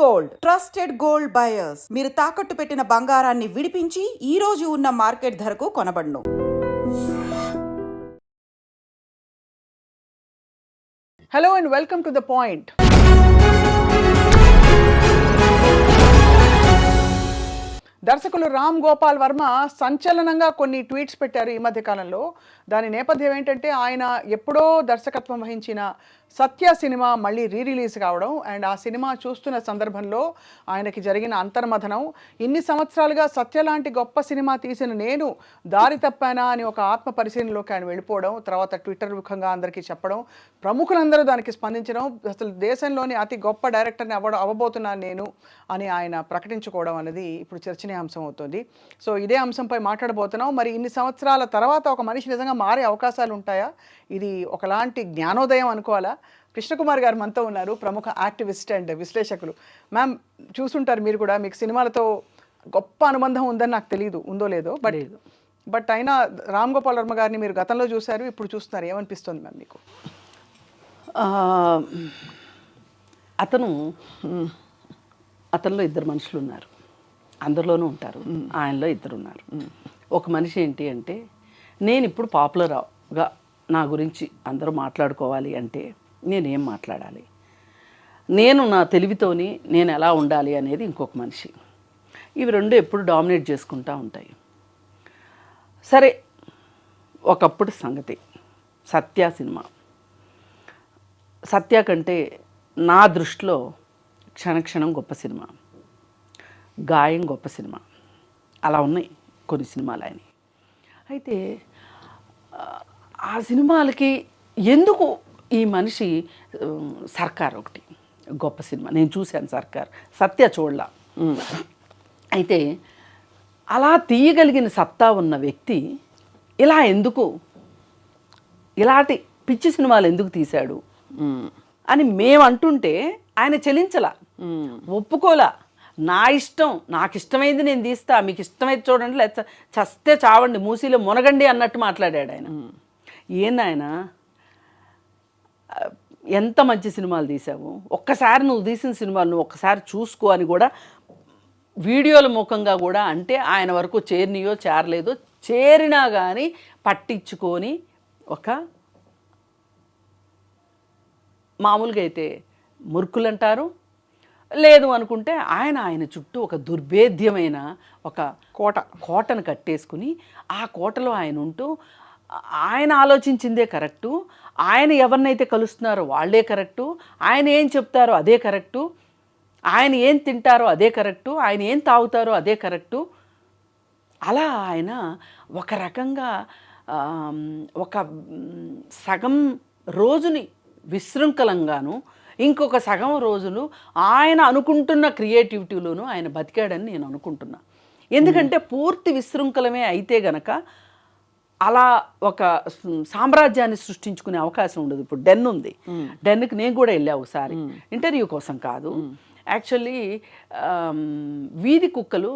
Gold. Trusted gold buyers. మీరు తాకట్టు పెట్టిన బంగారాన్ని విడిపించి ఈ రోజు ఉన్న మార్కెట్ ధరకు కొనబడును. Hello and welcome to the point దర్శకులు రామ్ గోపాల్ వర్మ సంచలనంగా కొన్ని ట్వీట్స్ పెట్టారు ఈ మధ్య కాలంలో దాని నేపథ్యం ఏంటంటే ఆయన ఎప్పుడో దర్శకత్వం వహించిన సత్య సినిమా మళ్ళీ రీ రిలీజ్ కావడం అండ్ ఆ సినిమా చూస్తున్న సందర్భంలో ఆయనకి జరిగిన అంతర్మథనం ఇన్ని సంవత్సరాలుగా సత్య లాంటి గొప్ప సినిమా తీసిన నేను దారి తప్పానా అని ఒక ఆత్మ పరిశీలనలోకి ఆయన వెళ్ళిపోవడం తర్వాత ట్విట్టర్ ముఖంగా అందరికీ చెప్పడం ప్రముఖులందరూ దానికి స్పందించడం అసలు దేశంలోని అతి గొప్ప డైరెక్టర్ని అవ్వడం అవ్వబోతున్నాను నేను అని ఆయన ప్రకటించుకోవడం అనేది ఇప్పుడు చర్చనీయాంశం అవుతుంది. సో ఇదే అంశంపై మాట్లాడబోతున్నాం. మరి ఇన్ని సంవత్సరాల తర్వాత ఒక మనిషి నిజంగా మారే అవకాశాలు ఉంటాయా? ఇది ఒకలాంటి జ్ఞానోదయం అనుకోవాలా? కృష్ణకుమార్ గారు మనతో ఉన్నారు ప్రముఖ యాక్టివిస్ట్ అండ్ విశ్లేషకులు. మ్యామ్ చూసుంటారు మీరు కూడా మీకు సినిమాలతో గొప్ప అనుబంధం ఉందని నాకు తెలియదు ఉందో లేదో బట్ బట్ అయినా రామ్ గోపాల్ వర్మ గారిని మీరు గతంలో చూశారు ఇప్పుడు చూస్తున్నారు ఏమనిపిస్తుంది మ్యామ్ మీకు? అతను అతనిలో ఇద్దరు మనుషులు ఉన్నారు. అందరిలోనూ ఉంటారు. ఆయనలో ఇద్దరు ఉన్నారు ఒక మనిషి ఏంటి అంటే నేను ఇప్పుడు పాపులర్గా నా గురించి అందరూ మాట్లాడుకోవాలి అంటే నేనేం మాట్లాడాలి? నేను నా తెలివితోని నేను ఎలా ఉండాలి అనేది ఇంకొక మనిషి. ఇవి రెండు ఎప్పుడు డామినేట్ చేసుకుంటూ ఉంటాయి. సరే ఒకప్పుడు సంగతి. సత్య సినిమా. సత్య కంటే నా దృష్టిలో క్షణక్షణం గొప్ప సినిమా. గాయం గొప్ప సినిమా. అలా ఉన్నాయి కొన్ని సినిమాలు ఆయన అయితే ఆ, ఆ సినిమాలకి ఎందుకు ఈ మనిషి సర్కార్ ఒకటి గొప్ప సినిమా. నేను చూశాను సర్కార్. సత్య చూడలా అయితే అలా తీయగలిగిన సత్తా ఉన్న వ్యక్తి ఇలా ఎందుకు ఇలాంటి పిచ్చి సినిమాలు ఎందుకు తీశాడు? అని మేము అంటుంటే ఆయన చెలించలా. ఒప్పుకోలా. నా ఇష్టం నాకు ఇష్టమైంది నేను తీస్తా మీకు ఇష్టమైతే చూడండి లేకపోతే చస్తే చావండి మూసీలో మునగండి అన్నట్టు మాట్లాడాడు ఆయన. ఏంది ఆయన? ఎంత మంచి సినిమాలు తీసావు ఒక్కసారి నువ్వు తీసిన సినిమాలు నువ్వు ఒక్కసారి చూసుకో అని కూడా వీడియోల ముఖంగా కూడా అంటే ఆయన వరకు చేరినయో చేరలేదో చేరినా కానీ పట్టించుకొని ఒక మామూలుగా అయితే మురుకులు అంటారు లేదు అనుకుంటే ఆయన ఆయన చుట్టూ ఒక దుర్భేద్యమైన ఒక కోట. కోటను కట్టేసుకుని ఆ కోటలో ఆయన ఉంటూ ఆయన ఆలోచించిందే కరెక్టు. ఆయన ఎవరినైతే కలుస్తున్నారో వాళ్ళే కరెక్టు. ఆయన ఏం చెప్తారో అదే కరెక్టు. ఆయన ఏం తింటారో అదే కరెక్టు. ఆయన ఏం తాగుతారో అదే కరెక్టు. అలా ఆయన ఒక రకంగా ఒక సగం రోజుని విశృంఖలంగాను ఇంకొక సగం రోజులు ఆయన అనుకుంటున్న క్రియేటివిటీలోను ఆయన బతికాడని నేను అనుకుంటున్నా. ఎందుకంటే పూర్తి విశృంఖలమే అయితే గనక అలా ఒక సామ్రాజ్యాన్ని సృష్టించుకునే అవకాశం ఉండదు. ఇప్పుడు డెన్ ఉంది. డెన్కి నేను కూడా వెళ్ళా ఒకసారి. ఇంటర్వ్యూ కోసం కాదు. యాక్చువల్లీ వీధి కుక్కలు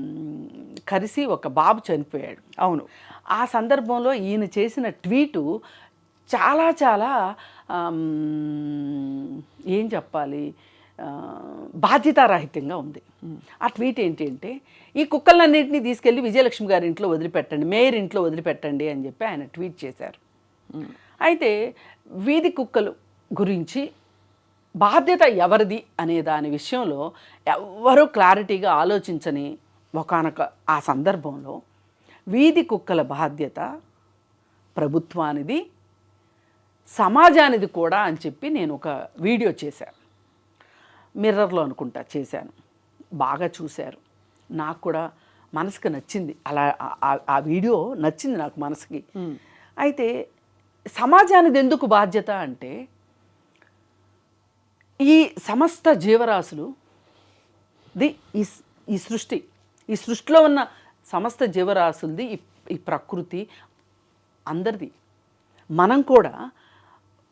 మ్, కరిసి ఒక బాబు చనిపోయాడు. అవును. ఆ సందర్భంలో ఈయన చేసిన ట్వీటు చాలా చాలా ఏం చెప్పాలి ఆ, బాధ్యతారాహిత్యంగా ఉంది. ఆ ట్వీట్ ఏంటి అంటే ఈ కుక్కలన్నింటినీ తీసుకెళ్ళి విజయలక్ష్మి గారి ఇంట్లో వదిలిపెట్టండి మేయర్ ఇంట్లో వదిలిపెట్టండి అని చెప్పి ఆయన ట్వీట్ చేశారు. అయితే వీధి కుక్కలు గురించి బాధ్యత ఎవరిది అనే దాని విషయంలో ఎవ్వరూ క్లారిటీగా ఆలోచించని ఒకనొక ఆ సందర్భంలో వీధి కుక్కల బాధ్యత ప్రభుత్వానిది సమాజానిది కూడా అని చెప్పి నేను ఒక వీడియో చేశాను. మిర్రర్లో అనుకుంటా చేశాను. బాగా చూశారు. నాకు కూడా మనసుకు నచ్చింది. అలా ఆ- వీడియో నచ్చింది నాకు మనసుకి. అయితే సమాజానిది ఎందుకు బాధ్యత అంటే ఈ సమస్త జీవరాశులు ది ఈ ఈ సృష్టి ఈ సృష్టిలో ఉన్న సమస్త జీవరాశులది ఈ ఈ ప్రకృతి అందరిది. మనం కూడా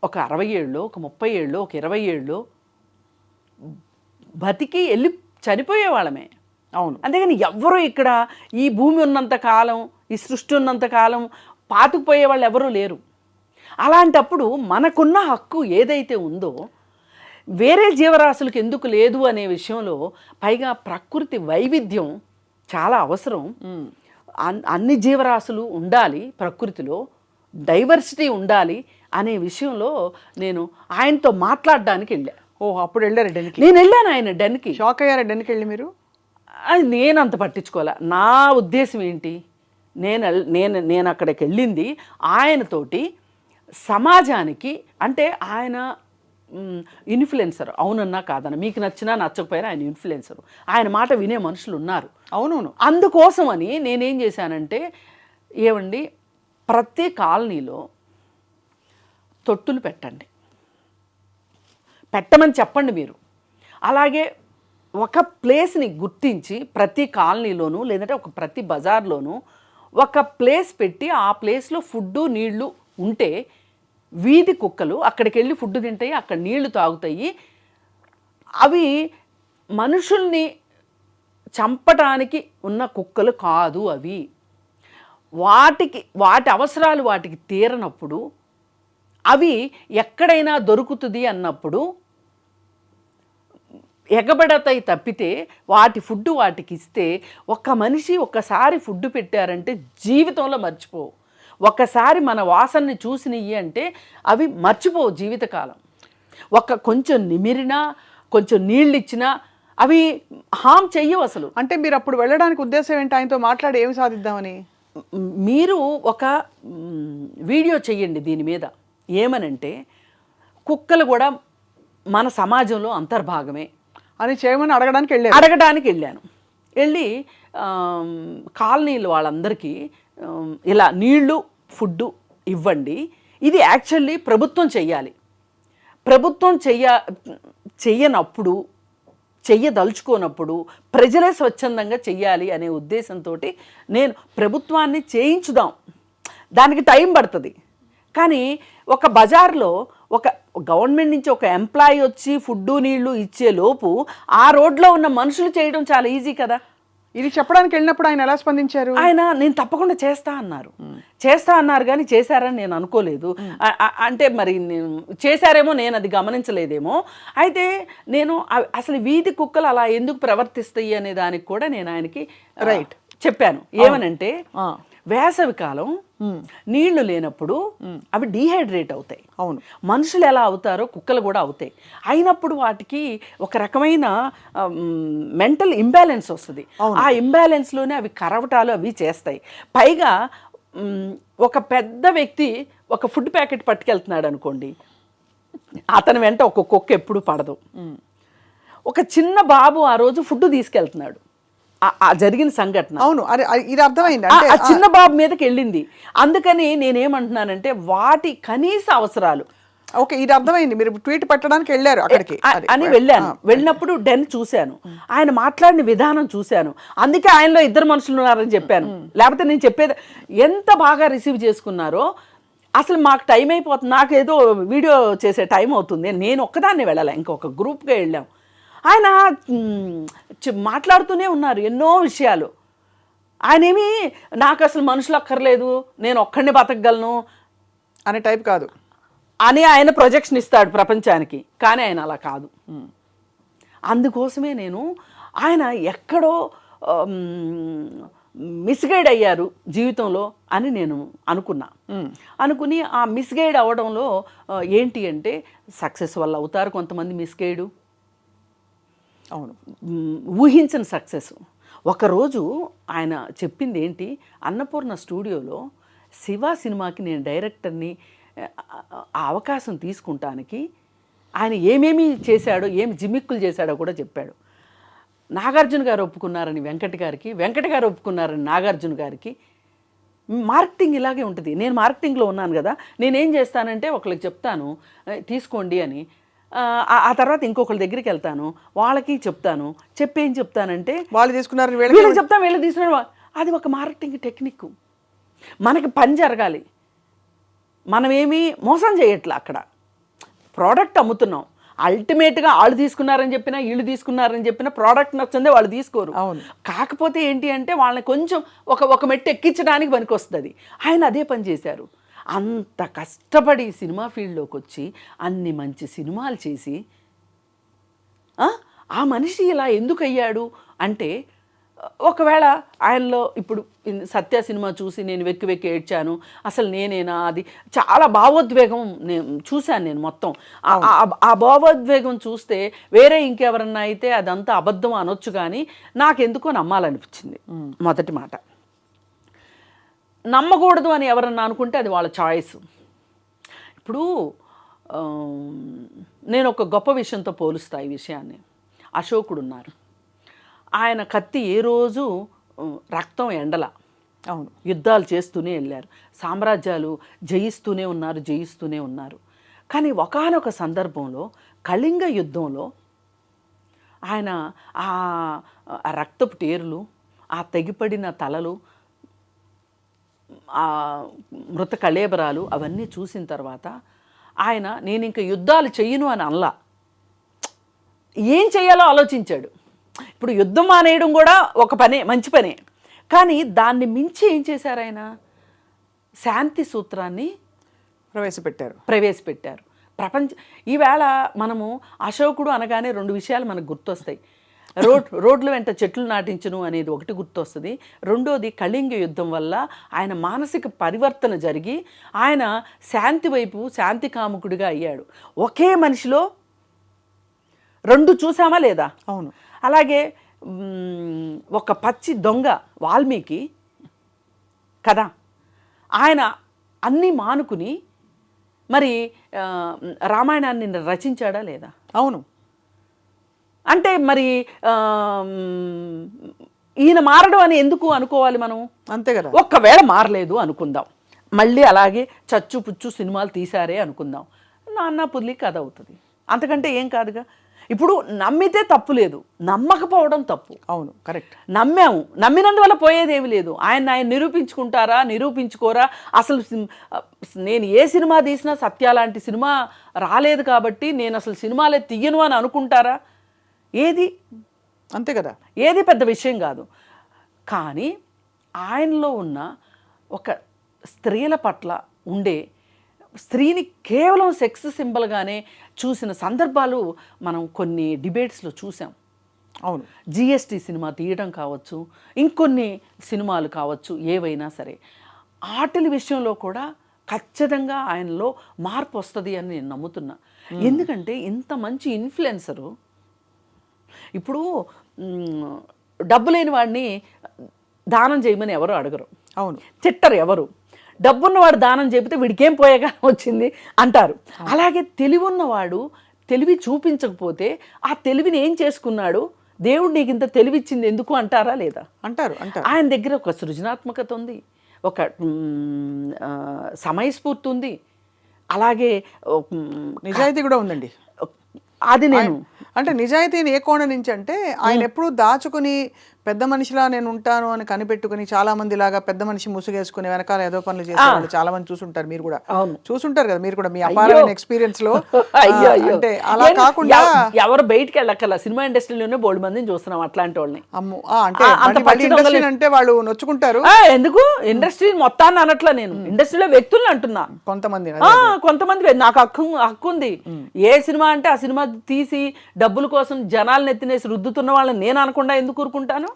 ఒక అరవై ఏళ్ళు ఒక ముప్పై ఏళ్ళు ఒక ఇరవై ఏళ్ళు బతికి వెళ్ళి చనిపోయే వాళ్ళమే అవును. అంతేగాని ఎవ్వరూ ఇక్కడ ఈ భూమి ఉన్నంత కాలం ఈ సృష్టి ఉన్నంత కాలం పాతుకుపోయే వాళ్ళు ఎవరూ లేరు. అలాంటప్పుడు మనకున్న హక్కు ఏదైతే ఉందో వేరే జీవరాశులకు ఎందుకు లేదు అనే విషయంలో పైగా ప్రకృతి వైవిధ్యం చాలా అవసరం. అన్- అన్ని జీవరాశులు ఉండాలి ప్రకృతిలో డైవర్సిటీ ఉండాలి అనే విషయంలో నేను ఆయనతో మాట్లాడడానికి వెళ్ళా ఓ అప్పుడు వెళ్ళారు డెన్కి? నేను వెళ్ళాను ఆయన డెన్కి. షాక్ అయ్యారా డెన్కి వెళ్ళి మీరు? అది నేను అంత పట్టించుకోలే. నా ఉద్దేశం ఏంటి? నేను నేను నేను అక్కడికి వెళ్ళింది ఆయనతోటి సమాజానికి అంటే ఆయన ఇన్ఫ్లుయెన్సర్. అవునన్నా కాదన్నా మీకు నచ్చినా నచ్చకపోయినా ఆయన ఇన్ఫ్లుయెన్సర్. ఆయన మాట వినే మనుషులు ఉన్నారు అవునవును. అందుకోసమని నేనేం చేశానంటే ఏమండి ప్రతి కాలనీలో తొట్టులు పెట్టండి. పెట్టమని చెప్పండి మీరు. అలాగే ఒక ప్లేస్ని గుర్తించి ప్రతి కాలనీలోనూ లేదంటే ఒక ప్రతి బజార్లోనూ ఒక ప్లేస్ పెట్టి ఆ ప్లేస్లో ఫుడ్డు నీళ్ళు ఉంటే వీధి కుక్కలు అక్కడికి వెళ్ళి ఫుడ్ తింటాయి అక్కడ నీళ్ళు తాగుతాయి. అవి మనుషుల్ని చంపటానికి ఉన్న కుక్కలు కాదు అవి. వాటికి వాటి అవసరాలు వాటికి తీరనప్పుడు అవి ఎక్కడైనా దొరుకుతుంది అన్నప్పుడు ఎగబడతాయి తప్పితే వాటి ఫుడ్ వాటికి ఇస్తే ఒక్క మనిషి ఒక్కసారి ఫుడ్ పెట్టారంటే జీవితంలో మర్చిపోవు ఒక్కసారి మన వాసనని చూసినవి అంటే అవి మర్చిపోవు జీవితకాలం. ఒక కొంచెం నిమిరినా కొంచెం నీళ్ళు ఇచ్చినా అవి హామ్ చెయ్యవు అసలు. అంటే మీరు అప్పుడు వెళ్ళడానికి ఉద్దేశం ఏంటి? ఆయనతో మాట్లాడి ఏమి సాధిద్దామని? మీరు ఒక వీడియో చెయ్యండి దీని మీద. ఏమనంటే కుక్కలు కూడా మన సమాజంలో అంతర్భాగమే. అని చేయమని అడగడానికి వెళ్ళారు. అడగడానికి వెళ్ళాను. వెళ్ళి కాలనీలు వాళ్ళందరికీ ఇలా నీళ్ళు ఫుడ్డు ఇవ్వండి. ఇది యాక్చువల్లీ ప్రభుత్వం చెయ్యాలి. ప్రభుత్వం చెయ్య చెయ్యనప్పుడు చెయ్యదలుచుకోనప్పుడు ప్రజలే స్వచ్ఛందంగా చెయ్యాలి అనే ఉద్దేశంతో నేను ప్రభుత్వాన్ని చేయించుదాం. దానికి టైం పడుతుంది. కానీ ఒక బజార్లో ఒక గవర్నమెంట్ నుంచి ఒక ఎంప్లాయీ వచ్చి ఫుడ్డు నీళ్ళు ఇచ్చే లోపు ఆ రోడ్లో ఉన్న మనుషులు చేయడం చాలా ఈజీ కదా. ఇది చెప్పడానికి వెళ్ళినప్పుడు ఆయన ఎలా స్పందించారు? ఆయన నేను తప్పకుండా చేస్తా అన్నారు. చేస్తా అన్నారు కానీ చేశారని నేను అనుకోలేదు. అంటే మరి నేను చేశారేమో నేను అది గమనించలేదేమో. అయితే నేను అసలు వీధి కుక్కలు అలా ఎందుకు ప్రవర్తిస్తాయి అనే దానికి కూడా నేను ఆయనకి రైట్ చెప్పాను. ఏమనంటే. వేసవి కాలం నీళ్ళు లేనప్పుడు అవి డీహైడ్రేట్ అవుతాయి. అవును. మనుషులు ఎలా అవుతారో కుక్కలు కూడా అవుతాయి. అయినప్పుడు వాటికి ఒక రకమైన మెంటల్ ఇంబ్యాలెన్స్ వస్తుంది. ఆ ఇంబ్యాలెన్స్లోనే అవి కరవటాలు అవి చేస్తాయి. పైగా ఒక పెద్ద వ్యక్తి ఒక ఫుడ్ ప్యాకెట్ పట్టుకెళ్తున్నాడు అనుకోండి అతని వెంట ఒక కుక్క ఎప్పుడు పడదు. ఒక చిన్న బాబు ఆ రోజు ఫుడ్ తీసుకెళ్తున్నాడు. జరిగిన సంఘటన. అవును ఇది అర్థమైంది. ఆ- చిన్న బాబు మీదకి వెళ్ళింది. అందుకని నేనేమంటున్నానంటే వాటి కనీస అవసరాలు. ఓకే ఇది అర్థమైంది. మీరు ట్వీట్ పెట్టడానికి వెళ్ళారు అక్కడికి. అని వెళ్ళాను. వెళ్ళినప్పుడు డెన్ చూశాను. ఆయన మాట్లాడిన విధానం చూశాను. అందుకే ఆయనలో ఇద్దరు మనుషులు ఉన్నారని చెప్పాను. లేకపోతే నేను చెప్పేది ఎంత బాగా రిసీవ్ చేసుకున్నారో అసలు మాకు టైం అయిపోతుంది. నాకు ఏదో వీడియో చేసే టైం అవుతుంది. నేను ఒక్కదాన్ని వెళ్ళాలి. ఇంకొక గ్రూప్గా వెళ్ళాం. ఆయన మాట్లాడుతూనే ఉన్నారు ఎన్నో విషయాలు. ఆయన ఏమి నాకు అసలు మనుషులు అక్కర్లేదు నేను ఒక్కడిని బతకగలను అనే టైప్ కాదు. అని ఆయన ప్రొజెక్షన్ ఇస్తాడు ప్రపంచానికి కానీ ఆయన అలా కాదు. అందుకోసమే నేను ఆయన ఎక్కడో మిస్గైడ్ అయ్యారు జీవితంలో అని నేను అనుకున్నా. అనుకుని ఆ మిస్గైడ్ అవ్వడంలో ఏంటి అంటే సక్సెస్ వల్ల అవుతారు కొంతమంది మిస్గైడు. అవును. ఊహించిన సక్సెస్. ఒకరోజు ఆయన చెప్పింది ఏంటి? అన్నపూర్ణ స్టూడియోలో శివ సినిమాకి నేను డైరెక్టర్ని ఆ, అవకాశం తీసుకుంటానికి ఆయన ఏమేమి చేశాడో ఏమి జిమ్మిక్కులు చేశాడో కూడా చెప్పాడు. నాగార్జున గారు ఒప్పుకున్నారని వెంకట గారికి వెంకట గారు ఒప్పుకున్నారని నాగార్జున గారికి. మార్కెటింగ్ ఇలాగే ఉంటుంది. నేను మార్కెటింగ్లో ఉన్నాను కదా నేనేం చేస్తానంటే ఒకరికి చెప్తాను తీసుకోండి అని. ఆ, తర్వాత ఇంకొకరి దగ్గరికి వెళ్తాను. వాళ్ళకి చెప్తాను. చెప్పి చెప్తానంటే వాళ్ళు తీసుకున్నారు వీళ్ళకి వీళ్ళకి చెప్తాం వీళ్ళు తీసుకున్న అది ఒక మార్కెటింగ్ టెక్నిక్ మనకి పని జరగాలి. మనమేమి మోసం చేయట్లే అక్కడ. ప్రోడక్ట్ అమ్ముతున్నాం. అల్టిమేట్గా వాళ్ళు తీసుకున్నారని చెప్పినా వీళ్ళు తీసుకున్నారని చెప్పినా ప్రోడక్ట్ నచ్చిందే వాళ్ళు తీసుకోరు. అవును. కాకపోతే ఏంటి అంటే వాళ్ళని కొంచెం ఒక ఒక మెట్టు ఎక్కించడానికి పనికొస్తుంది. ఆయన అదే పని చేశారు. అంత కష్టపడి సినిమా ఫీల్డ్లోకి వచ్చి అన్ని మంచి సినిమాలు చేసి ఆ? మనిషి ఇలా ఎందుకు అయ్యాడు అంటే ఒకవేళ ఆయనలో ఇప్పుడు సత్య సినిమా చూసి నేను వెక్కి వెక్కి ఏడ్చాను అసలు నేనేనా అది చాలా భావోద్వేగం నేను చూశాను నేను మొత్తం. ఆ భావోద్వేగం చూస్తే వేరే ఇంకెవరన్నా అయితే అదంతా అబద్ధం అనొచ్చు కానీ నాకెందుకో నమ్మాలనిపించింది మొదటి మాట. నమ్మకూడదు అని ఎవరన్నా అనుకుంటే అది వాళ్ళ చాయిస్ ఇప్పుడు నేను ఒక గొప్ప విషయంతో పోలుస్తా ఈ విషయాన్ని. అశోకుడు ఉన్నారు ఆయన కత్తి ఏ రోజు రక్తం ఎండల. అవును. యుద్ధాలు చేస్తూనే వెళ్ళారు. సామ్రాజ్యాలు జయిస్తూనే ఉన్నారు జయిస్తూనే ఉన్నారు. కానీ ఒకానొక సందర్భంలో కళింగ యుద్ధంలో ఆయన ఆ ఆ రక్తపు టేరులు ఆ తెగిపడిన తలలు ఆ మృత కళేబరాలు అవన్నీ చూసిన తర్వాత ఆయన నేను ఇంక యుద్ధాలు చెయ్యను అని అనలా. ఏం చేయాలో ఆలోచించాడు. ఇప్పుడు యుద్ధం మానేయడం కూడా ఒక పనే మంచి పనే. కానీ దాన్ని మించి ఏం చేశారు ఆయన? శాంతి సూత్రాన్ని ప్రవేశపెట్టారు. ప్రవేశపెట్టారు. ప్రపంచ ఈవేళ మనము అశోకుడు అనగానే రెండు విషయాలు మనకు గుర్తొస్తాయి. రోడ్ రోడ్ల వెంట చెట్లు నాటించను అనేది ఒకటి గుర్తొస్తుంది. రెండోది కళింగ యుద్ధం వల్ల ఆయన మానసిక పరివర్తన జరిగి ఆయన శాంతి వైపు శాంతి కాముకుడిగా అయ్యాడు. ఒకే మనిషిలో రెండు చూసామా లేదా? అవును. అలాగే ఒక పచ్చి దొంగ వాల్మీకి కదా ఆయన అన్నీ మానుకుని మరి రామాయణాన్ని రచించాడా లేదా? అవును. అంటే మరి ఈయన మారడం అని ఎందుకు అనుకోవాలి మనం? అంతే కదా. ఒక్కవేళ మారలేదు అనుకుందాం. మళ్ళీ అలాగే చచ్చు పుచ్చు సినిమాలు తీశారే అనుకుందాం. నాన్న పుల్లి కథ అవుతుంది. అంతకంటే ఏం కాదుగా? ఇప్పుడు నమ్మితే తప్పు లేదు. నమ్మకపోవడం తప్పు. అవును కరెక్ట్. నమ్మాము. నమ్మినందువల్ల పోయేదేమి లేదు. ఆయన ఆయన నిరూపించుకుంటారా? నిరూపించుకోరా? అసలు నేను ఏ సినిమా తీసినా సత్య లాంటి సినిమా రాలేదు కాబట్టి నేను అసలు సినిమాలే తీయను అని అనుకుంటారా? ఏది? అంతే కదా. ఏది పెద్ద విషయం కాదు. కానీ ఆయనలో ఉన్న ఒక స్త్రీల పట్ల ఉండే స్త్రీని కేవలం సెక్స్ సింబల్గానే చూసిన సందర్భాలు మనం కొన్ని డిబేట్స్లో చూసాం. అవును. జిఎస్టీ సినిమా తీయడం కావచ్చు ఇంకొన్ని సినిమాలు కావచ్చు ఏవైనా సరే. ఆటల విషయంలో కూడా ఖచ్చితంగా ఆయనలో మార్పు వస్తుంది అని నేను నమ్ముతున్నా. ఎందుకంటే ఇంత మంచి ఇన్ఫ్లుయెన్సరు ఇప్పుడు డబ్బు లేని వాడిని దానం చేయమని ఎవరు అడగరు. అవును. తిట్టరు ఎవరు. డబ్బున్నవాడు దానం చెబితే వీడికేం పోయేగా వచ్చింది అంటారు. అలాగే తెలివి ఉన్నవాడు తెలివి చూపించకపోతే ఆ తెలివిని ఏం చేసుకున్నాడు? దేవుడు నీకు ఇంత తెలివిచ్చింది ఎందుకు అంటారా లేదా? అంటారు అంటారు. ఆయన దగ్గర ఒక సృజనాత్మకత ఉంది. ఒక సమయస్ఫూర్తి ఉంది. అలాగే నిజాయితీ కూడా ఉందండి. అది నేను. అంటే నిజాయితీని ఏ కోణ నుంచి అంటే ఆయన ఎప్పుడు దాచుకుని పెద్ద మనిషిలా నేను ఉంటాను అని కనిపెట్టుకుని చాలా మంది లాగా పెద్ద మనిషి ముసుగేసుకుని వెనకాల ఏదో పనులు చేసేవాళ్ళు చాలా మంది చూసుంటారు మీరు కూడా. చూసుంటారు కదా మీరు కూడా మీ అపారమైన ఎక్స్పీరియన్స్లో. అంటే అలా కాకుండా ఎవ- ఎవరు బయటికి వెళ్ళక్కర్లా. సినిమా ఇండస్ట్రీలోనే బోల్డ్ మందిని చూస్తున్నాం అట్లాంటి వాళ్ళని. అమ్ము అంటే ఇండస్ట్రీ. అంటే వాళ్ళు నొచ్చుకుంటారు. ఎందుకు? ఇండస్ట్రీ మొత్తాన్ని అనట్లా నేను. ఇండస్ట్రీలో వ్యక్తుల్ని అంటున్నా. కొంతమంది కొంతమంది నాకు హక్కు హక్కు ఉంది ఏ సినిమా అంటే ఆ సినిమా తీసి డబ్బుల కోసం జనాలను ఎత్తినేసి రుద్దుతున్న వాళ్ళని నేను అనకుండా ఎందుకు ఊరుకుంటాను.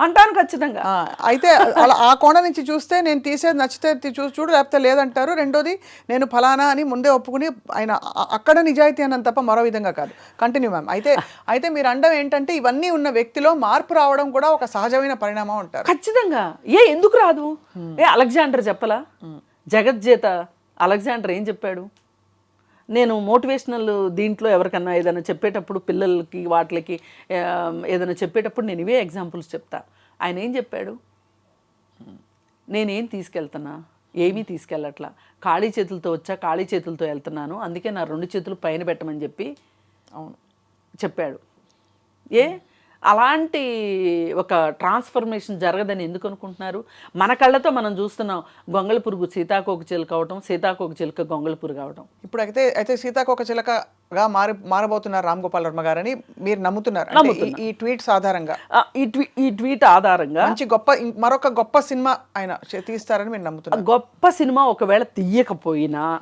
అంటాను ఖచ్చితంగా. అయితే అలా ఆ కోణ నుంచి చూస్తే నేను తీసేది నచ్చితే తీ- చూ చూడు లేకపోతే లేదంటారు. రెండోది నేను ఫలానా అని ముందే ఒప్పుకుని ఆయన అక్కడ నిజాయితీ అన్నంత తప్ప మరో విధంగా కాదు. Continue ma'am. అయితే అయితే మీరు అండం ఏంటంటే ఇవన్నీ ఉన్న వ్యక్తిలో మార్పు రావడం కూడా ఒక సహజమైన పరిణామం అంటారు. ఖచ్చితంగా. ఏ ఎందుకు రాదు? ఏ అలెగ్జాండర్ చెప్పలా? జగజ్జేత అలెగ్జాండర్ ఏం చెప్పాడు? నేను మోటివేషనల్ దీంట్లో ఎవరికన్నా ఏదైనా చెప్పేటప్పుడు పిల్లలకి వాటికి ఏదైనా చెప్పేటప్పుడు నేను ఇవే ఎగ్జాంపుల్స్ చెప్తా. ఆయన ఏం చెప్పాడు? నేనేం తీసుకెళ్తున్నా? ఏమీ తీసుకెళ్ళట్లా. ఖాళీ చేతులతో వచ్చా? ఖాళీ చేతులతో వెళ్తున్నాను. అందుకే నా రెండు చేతులు పైన పెట్టమని చెప్పి అవును. చెప్పాడు. ఏ? అలాంటి ఒక ట్రాన్స్ఫర్మేషన్ జరగదని ఎందుకు అనుకుంటున్నారు? మన కళ్ళతో మనం చూస్తున్నాం గొంగళ పురుగు సీతాకోక చిలుక అవటం సీతాకోక చిలుక గొంగళ పురుగు అవటం. ఇప్పుడు అయితే అయితే సీతాకోక చిలకగా మారి మారబోతున్నారు రామ్ గోపాల్ వర్మ గారని మీరు నమ్ముతున్నారు. ఈ- ట్వీట్స్ ఆధారంగా. ఈ ట్వీ ఈ ట్వీట్ ఆధారంగా మంచి గొప్ప మరొక గొప్ప సినిమా ఆయన తీస్తారని మీరు నమ్ముతున్నారు. గొప్ప సినిమా ఒకవేళ తీయకపోయినా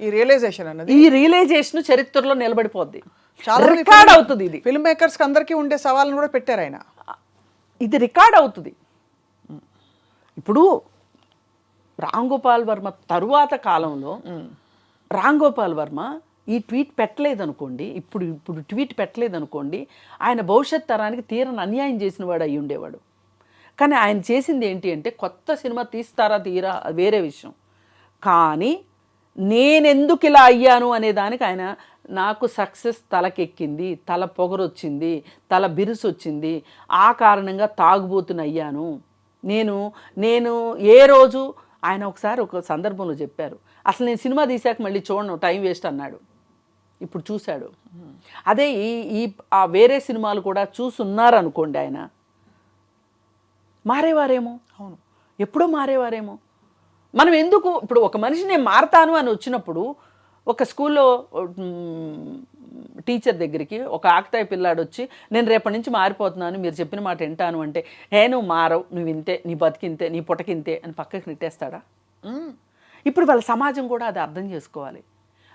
ఈ రియలైజేషన్ అన్నది. ఈ రియలైజేషన్ చరిత్రలో నిలబడిపోద్ది. చాలా రికార్డ్ అవుతుంది ఇది. ఫిల్మ్ మేకర్స్ అందరికీ ఉండే సవాళ్ళను కూడా పెట్టారు ఆయన. ఇది రికార్డ్ అవుతుంది. ఇప్పుడు రామ్ గోపాల్ వర్మ తరువాత కాలంలో రామ్ గోపాల్ వర్మ ఈ ట్వీట్ పెట్టలేదు అనుకోండి ఇప్పుడు ఇప్పుడు ట్వీట్ పెట్టలేదు అనుకోండి ఆయన భవిష్యత్ తరానికి తీరని అన్యాయం చేసిన వాడు అయి ఉండేవాడు. కానీ ఆయన చేసింది ఏంటి అంటే కొత్త సినిమా తీస్తారా తీరా వేరే విషయం. కానీ నేనెందుకు ఇలా అయ్యాను అనే దానికి ఆయన నాకు సక్సెస్ తలకెక్కింది తల పొగరొచ్చింది తల బిరుసు వచ్చింది ఆ కారణంగా తాగుబోతుని అయ్యాను. నేను నేను ఏ రోజు ఆయన ఒకసారి ఒక సందర్భంలో చెప్పారు అసలు నేను సినిమా తీశాక మళ్ళీ చూడను టైం వేస్ట్ అన్నాడు. ఇప్పుడు చూశాడు. అదే ఈ ఈ ఆ వేరే సినిమాలు కూడా చూసున్నారు అనుకోండి ఆయన. మారేవారేమో? అవును. ఎప్పుడో మారేవారేమో? మనం ఎందుకు ఇప్పుడు ఒక మనిషి నేను మారతాను అని వచ్చినప్పుడు ఒక స్కూల్లో టీచర్ దగ్గరికి ఒక ఆకుతాయి పిల్లాడు వచ్చి నేను రేపటి నుంచి మారిపోతున్నాను మీరు చెప్పిన మాట వింటాను అంటే హే నువ్వు మారవు నువ్వు ఇంతే నీ బతికింతే నీ పుటకింతే అని పక్కకి నెట్టేస్తాడా? ఇప్పుడు వాళ్ళ సమాజం కూడా అది అర్థం చేసుకోవాలి.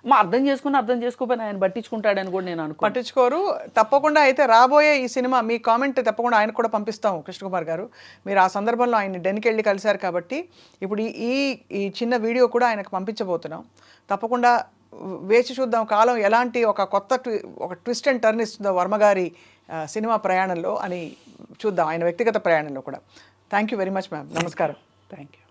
మా అర్థం చేసుకుని అర్థం చేసుకోకపోయినా ఆయన పట్టించుకుంటాడని కూడా నేను అనుకో పట్టించుకోరు. తప్పకుండా అయితే రాబోయే ఈ సినిమా మీ కామెంట్ తప్పకుండా ఆయన కూడా పంపిస్తాం కృష్ణకుమార్ గారు. మీరు ఆ సందర్భంలో ఆయన డెన్కి వెళ్ళి కలిశారు కాబట్టి ఇప్పుడు ఈ- ఈ చిన్న వీడియో కూడా ఆయనకు పంపించబోతున్నాం. తప్పకుండా వేచి చూద్దాం కాలం ఎలాంటి ఒక కొత్త ట్వి ఒక ట్విస్ట్ అండ్ టర్న్ ఇస్తుందో వర్మ గారి ఆ, సినిమా ప్రయాణంలో అని చూద్దాం ఆయన వ్యక్తిగత ప్రయాణంలో కూడా. Thank you very much ma'am నమస్కారం. Thank you